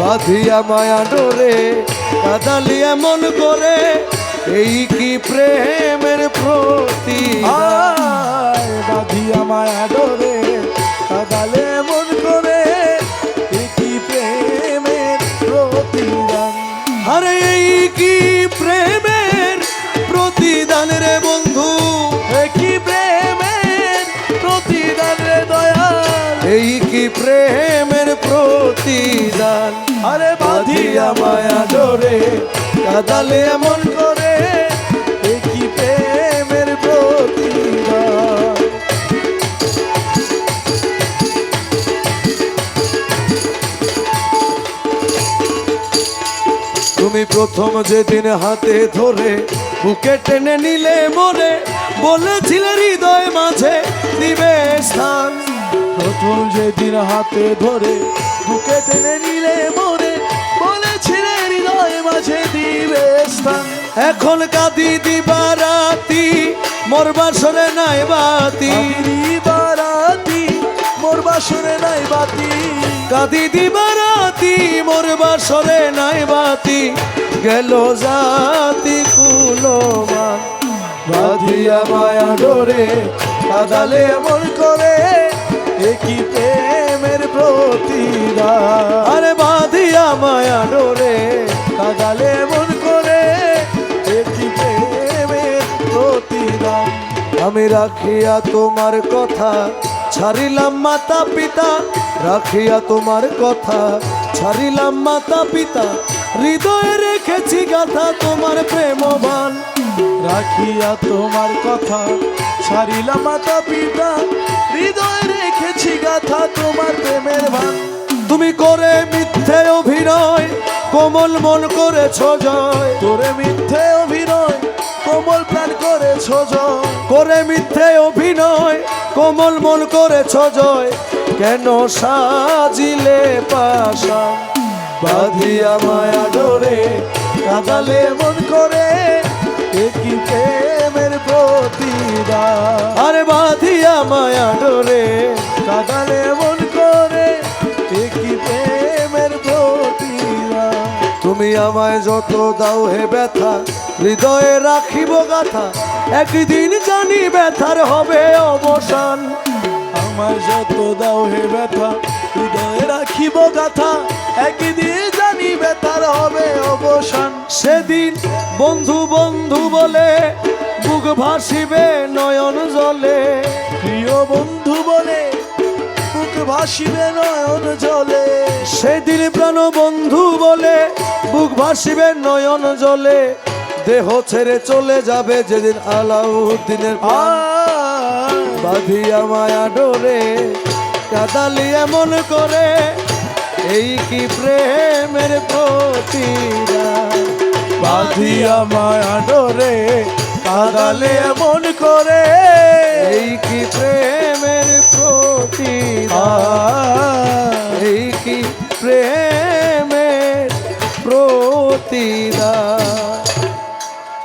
বাঁধিয়া মায়া ডোরে কাদালি এমন করে এই কি প্রেমের এই কি প্রেমের প্রতিদান? আরে বাঁধিয়া মায়া ডোরে কাদালে এমন করে কি প্রেমের প্রতিদান? তুমি প্রথম যেদিন হাতে ধরে, বুকে টেনে নিলে মনে, বলেছিলে হৃদয় প্রথম যেদিন হাতে ধরে বুকে টেনে নিলে মরে বলেছিলে হৃদয় মাঝে দিবে স্থান। এখন কাঁদি দিবা রাতি মোর বাসরে নাই বাতি। আমিরি বারাতি মোর বাসরে নাই বাতি। কাঁদি দিবা রাতি মোর বাসরে নাই বাতি। গেল জাতি কুলমান বাঁধিয়া মায়া ডোরে কাদালে এমন করে একই প্রেমের প্রতিদান আরে বাঁধিয়া মায়া ডোরে কাদালে মন করে একই প্রেমের প্রতিদান আমি রাখিয়া তোমার কথা, ছাড়িলাম মাতা পিতা, রাখিয়া তোমার কথা, ছাড়িলাম মাতা পিতা, হৃদয়ে রেখেছি গাথা তোমার প্রেমবান। রাখিয়া তোমার কথা, ছাড়িলাম মাতা পিতা হৃদয় রেখেছি গাথা তোমার প্রেমের ভান। তুমি করে মিথ্যে অভিনয়, কোমল মন করেছ জয়। তোরে মিথ্যে অভিনয়, কোমল প্রাণ করেছ জয়। করে মিথ্যে অভিনয়, কোমল মন করেছ জয়। কেন সাজিলে পাশা? বাঁধিয়া মায়া ডোরে, কাদালে মন করে, একই প্রেমের প্রতিদান। ডোরে কাদালে মন করে, একই প্রেমের প্রতিদান তুমি আমায় যত দাও হে ব্যথা, হৃদয়ে রাখিব গাথা। একদিন জানি ব্যথার হবে অবসান। আমার যত দাও হে ব্যথা, হৃদয়ে রাখিব গাথা। একদিন জানি ব্যথার হবে অবসান। সেদিন বন্ধু বন্ধু বলে, বুক ভাসিবে নয়ন জলে। প্রিয় বন্ধু ভাসিবে নয়ন জলে। সেদিন প্রাণ বন্ধু বলে বুক ভাসিবে নয়ন জলে। দেহ ছেড়ে চলে যাবে যেদিন আলাউদ্দিনের বাঁধিয়া মায়া ডোরে কাদালি এমন করে এই কি প্রেমের প্রতিদান? বাঁধিয়া মায়া ডোরে পাগালে মন করে। এই কি প্রেমের প্রতি